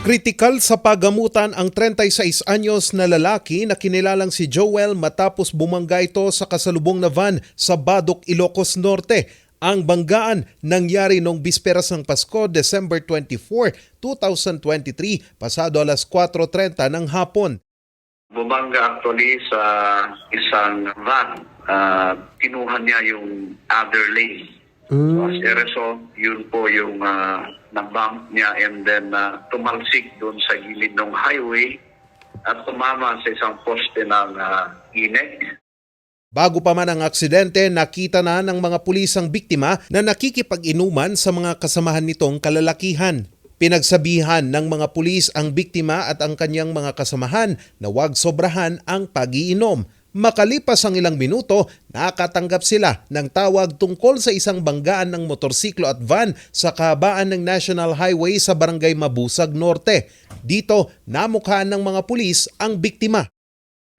Kritikal sa pagamutan ang 36 anyos na lalaki na kinilalang si Joel matapos bumangga ito sa kasalubong na van sa Badok, Ilocos Norte. Ang banggaan nangyari noong bisperas ng Pasko, December 24, 2023, pasado alas 4.30 ng hapon. Bumangga actually sa isang van. Ah, kinuha niya yung other lane. So as a result, yun po yung uh, na-bump niya and then ah, tumalsik doon sa gilid ng highway at tumama sa isang poste ng uh, inek. Bago pa man ang aksidente, nakita na ng mga pulis ang biktima na nakikipag-inuman sa mga kasamahan nitong kalalakihan. Pinagsabihan ng mga pulis ang biktima at ang kanyang mga kasamahan na huwag sobrahan ang pagiinom. Makalipas ang ilang minuto, nakatanggap sila ng tawag tungkol sa isang banggaan ng motorsiklo at van sa kahabaan ng National Highway sa Barangay Mabusag Norte. Dito, namukhaan ng mga pulis ang biktima.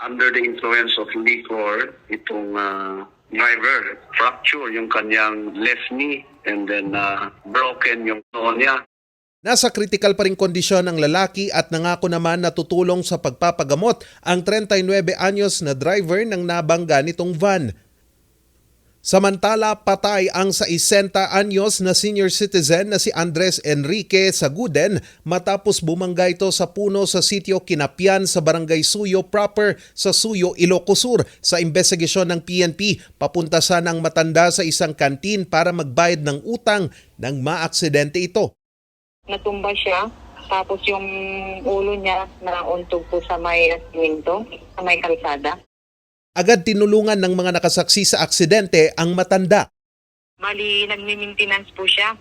Under the influence of liquor, itong ah, driver fracture yung kanyang left knee and then ah, broken yung noo niya. Nasa kritikal pa rin kondisyon ang lalaki at nangako naman na tutulong sa pagpapagamot ang 39 anyos na driver ng nabangga nitong van. Samantala, patay ang sa 60 anyos na senior citizen na si Andres Enrique Saguden matapos bumangga ito sa puno sa sitio Kinapian sa barangay Suyo proper sa Suyo, Ilocos Sur. Sa investigasyon ng PNP, papunta sana ang matanda sa isang kantin para magbayad ng utang nang maaksidente ito. Natumba siya. Tapos yung ulo niya nauntog po sa may asiminto, sa may kalsada. Agad tinulungan ng mga nakasaksi sa aksidente ang matanda. Bali, nagmi-maintenance po siya.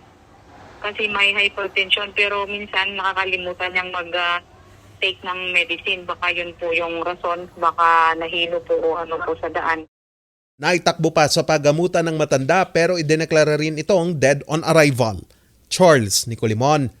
Kasi may hypertension pero minsan nakakalimutan niyang mag-take ng medicine. Baka yun po yung rason. Baka nahilo po o ano po sa daan. Naitakbo pa sa pagamutan ng matanda pero idineklara rin itong dead on arrival. Charles Nicolimon